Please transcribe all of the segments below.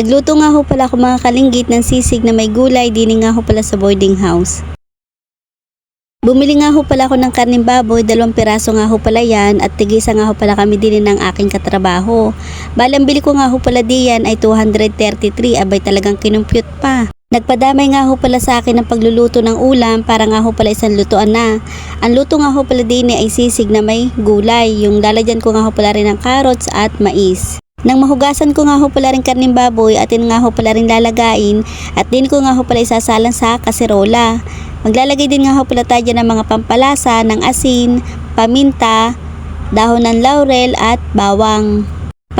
Nagluto nga ho pala ako mga kalinggit ng sisig na may gulay dini nga ho pala sa boarding house. Bumili nga ho pala ako ng karning baboy, dalawang piraso nga ho pala yan at tigisa nga ho pala kami din ng aking katrabaho. Balang bili ko nga ho pala diyan ay 233, abay talagang kinumpute pa. Nagpadamay nga ho pala sa akin ng pagluluto ng ulam para nga ho pala isang lutuan na. Ang luto nga ho pala din ay sisig na may gulay, yung lalagyan ko nga ho pala rin ng carrots at mais. Nang mahugasan ko nga ho pala rin karning baboy at yun nga ho pala rin lalagain at din ko nga ho pala isasalang sa kaserola. Maglalagay din nga ho pala tayo ng mga pampalasa ng asin, paminta, dahon ng laurel at bawang.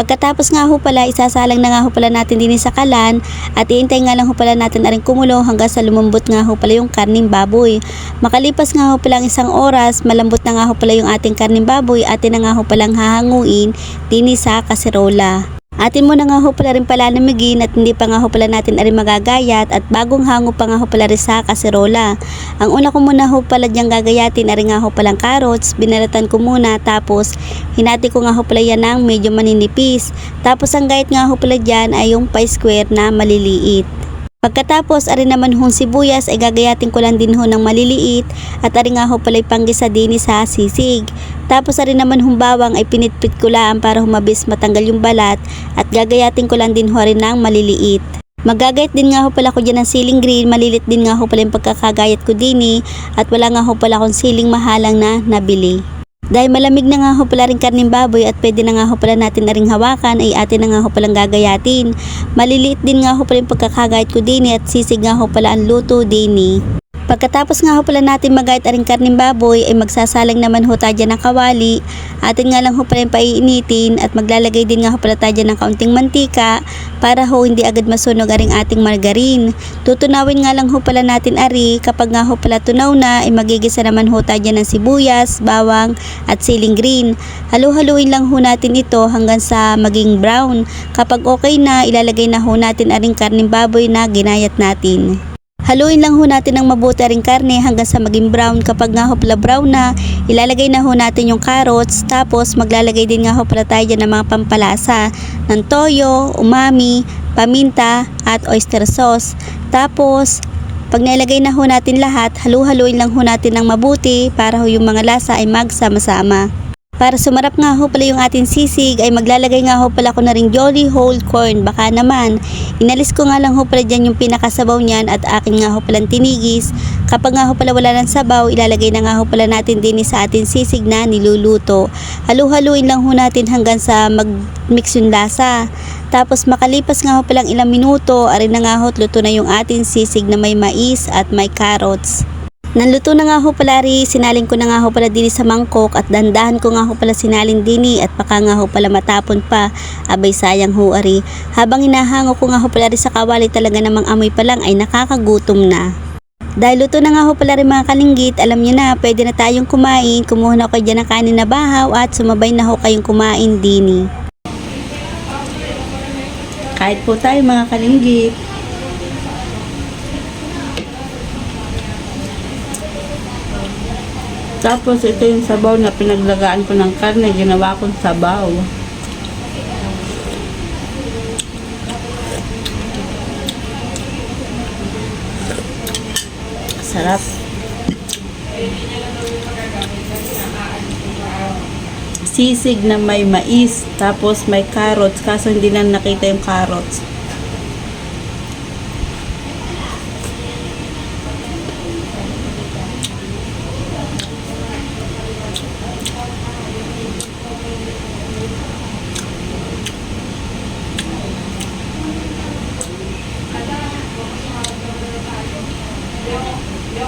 Pagkatapos nga ho pala, isasalang na nga ho pala natin din sa kalan at iintay nga lang ho pala natin na rin kumulo hanggang sa lumambot nga ho pala yung karning baboy. Makalipas nga ho pala ang isang oras, malambot na nga ho pala yung ating karning baboy at na nga ho palang hahanguin din sa kaserola. Atin mo na nga ho pala rin pala namigin at hindi pa nga ho pala natin arin magagayat at bagong hango pa nga ho pala rin sa kaserola. Ang una ko muna ho pala diyang gagayatin arin nga ho palang carrots, binalatan ko muna tapos hinati ko nga ho pala yan ng medyo maninipis. Tapos ang gayat nga ho pala dyan ay yung pie square na maliliit. Pagkatapos, ari naman hong sibuyas ay gagayatin ko lang din ho ng maliliit at ari nga ho pala'y panggisa din sa sisig. Tapos ari naman hong bawang ay pinitpit ko lang para humabis matanggal yung balat at gagayatin ko lang din ho rin ng maliliit. Magagayat din nga ho pala ko dyan ng siling green, malilit din nga ho pala yung pagkakagayat ko din eh, at wala nga ho pala akong siling mahalang na nabili. Dahil malamig na nga ho pala rin karning baboy at pwede na nga ho pala natin na ring hawakan ay atin na nga ho palang gagayatin. Maliliit din nga ho pala yung pagkakagayat ko din at sisig nga ho pala ang luto din eh. Pagkatapos nga ho pala natin magayat aring karning baboy ay magsasalang naman ho tayo ng kawali. Atin nga lang ho pala yung paiinitin at maglalagay din nga ho pala tayo ng kaunting mantika para ho hindi agad masunog aring ating margarine. Tutunawin nga lang ho pala natin ari kapag nga ho pala tunaw na ay magigisa naman ho tayo ng sibuyas, bawang at siling green. Halu-haluin lang ho natin ito hanggang sa maging brown. Kapag okay na ilalagay na ho natin aring karning baboy na ginayat natin. Haluin lang ho natin ng mabuti ring karne hanggang sa maging brown. Kapag nga ho pala brown na, ilalagay na ho natin yung carrots. Tapos maglalagay din nga ho pala tayo ng mga pampalasa ng toyo, umami, paminta at oyster sauce. Tapos pag nailagay na ho natin lahat, halu-haluin lang ho natin ng mabuti para ho yung mga lasa ay magsama-sama. Para sumarap nga ho pala yung ating sisig ay maglalagay nga ho pala ko na ring Jolly Whole Corn. Baka naman, inalis ko nga lang ho pala dyan yung pinakasabaw niyan at akin nga ho palang tinigis. Kapag nga ho pala wala ng sabaw, ilalagay na nga ho pala natin din sa ating sisig na niluluto. Halu-haluin lang ho natin hanggang sa mag-mix yung lasa. Tapos makalipas nga ho palang ilang minuto, arin na nga ho luto na yung ating sisig na may mais at may carrots. Nanluto na nga ho pala ri, sinalin ko na nga ho pala dini sa mangkok at dandahan ko nga ho pala sinalin dini at baka nga ho pala matapon pa. Abay sayang ho ari. Habang hinahango ko nga ho pala ri sa kawali talaga namang amoy pa lang ay nakakagutom na. Dahil luto na nga ho pala rin mga kalinggit, alam niyo na, pwede na tayong kumain. Kumuha na kayo dyan ng kanin na bahaw at sumabay na ho kayong kumain dini. Kahit po tayo mga kalinggit. Tapos ito yung sabaw na pinaglagaan ko ng karne, ginawa kong sabaw. Sarap. Sisig na may mais, tapos may carrots, kaso hindi na nakita yung carrots.